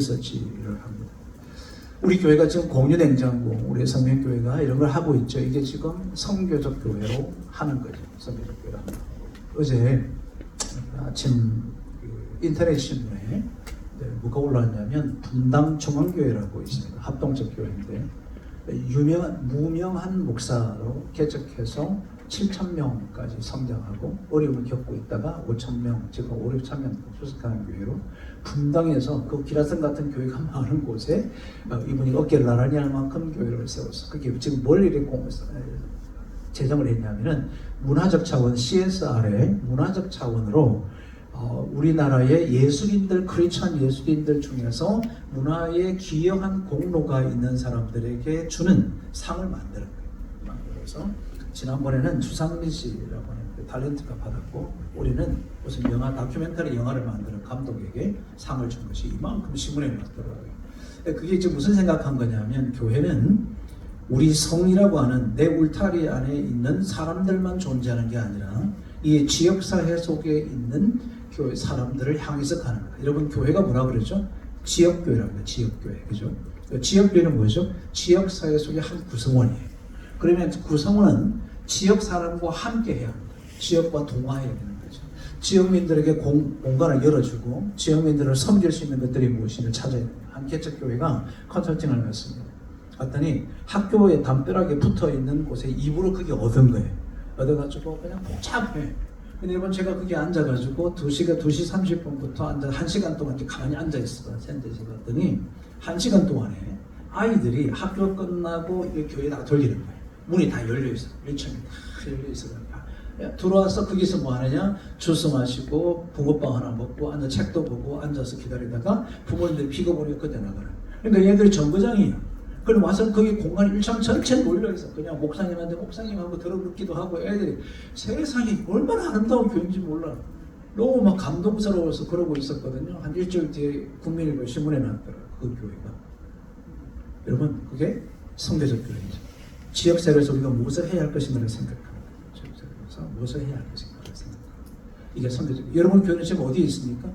지휘를 합니다. 우리 교회가 지금 공유냉장고, 우리 성명교회가 이런 걸 하고 있죠. 이게 지금 성교적 교회로 하는 거죠. 성교적 교회로 하는 거. 어제 아침 그 인터넷 신문에 네, 뭐가 올라왔냐면 분당 중앙교회라고 있습니다. 합동적 교회인데 유명한 무명한 목사로 개척해서 7천 명까지 성장하고 어려움을 겪고 있다가 5천 명, 지금 5, 6천 명 수습하는 교회로 분당에서 그 기라성 같은 교회가 많은 곳에 어, 이분이 어깨를 나란히 할 만큼 교회를 세웠어. 그게 지금 뭘 이렇게 공- 제정을 했냐면은 문화적 차원 CSR의 문화적 차원으로 어, 우리나라의 예술인들 크리스천 예술인들 중에서 문화에 기여한 공로가 있는 사람들에게 주는 상을 만드는 거예요. 만들어서 지난번에는 추상미 씨라고 하는 그 탤런트가 받았고 우리는 무슨 영화 다큐멘터리 영화를 만드는 감독에게 상을 준 것이 이만큼 신문에 났더라고요. 그게 지금 무슨 생각한 거냐면 교회는 우리 성이라고 하는 내 울타리 안에 있는 사람들만 존재하는 게 아니라 이 지역 사회 속에 있는 교회 사람들을 향해서 가는 거예요. 여러분 교회가 뭐라 그러죠? 지역 교회라고 해요. 지역 교회. 그죠? 그 지역 교회는 뭐죠? 지역 사회 속의 한 구성원이에요. 그러면 구성원은 지역 사람과 함께 해야 합니다. 지역과 동화해야 되는 거죠. 지역민들에게 공, 공간을 열어주고 지역민들을 섬길 수 있는 것들이 무엇인지 찾아야 됩니다. 한 개척 교회가 컨설팅을 했습니다. 갔더니 학교에 담벼락에 붙어 있는 곳에 입으로 그게 얻은 거예요. 얻어가지고 그냥 복잡해. 근데 여러분 제가 거기 앉아가지고 2시가 2시 30분부터 앉아 1시간 동안 이렇게 가만히 앉아 있어. 센터에서 갔더니 1시간 동안에 아이들이 학교 끝나고 이 교회 다 돌리는 거예요. 문이 다 열려 있어. 1층이 다 열려 있어. 야, 들어와서 거기서 뭐 하느냐? 주스 마시고 붕어빵 하나 먹고 앉아 책도 보고 앉아서 기다리다가 부모님들 픽업을 그때 나가는. 그러니까 얘들이 정거장이에요. 그럼 와서 거기 공간 일창 전체 몰려있어. 그냥 목사님한테 목사님하고 들어붙기도 하고 애들이 세상이 얼마나 아름다운 교회인지 몰라. 너무 막 감동스러워서 그러고 있었거든요. 한 일주일 뒤에 국민일보 신문에 났더라. 그 교회가. 여러분 그게 성대적 교회이죠. 지역사회에서 우리가 무엇을 해야 할 것인가를 생각합니다. 지역사회에서 무엇을 해야 할 것인가를 생각합니다. 이게 성대적. 여러분 교회는 지금 어디에 있습니까?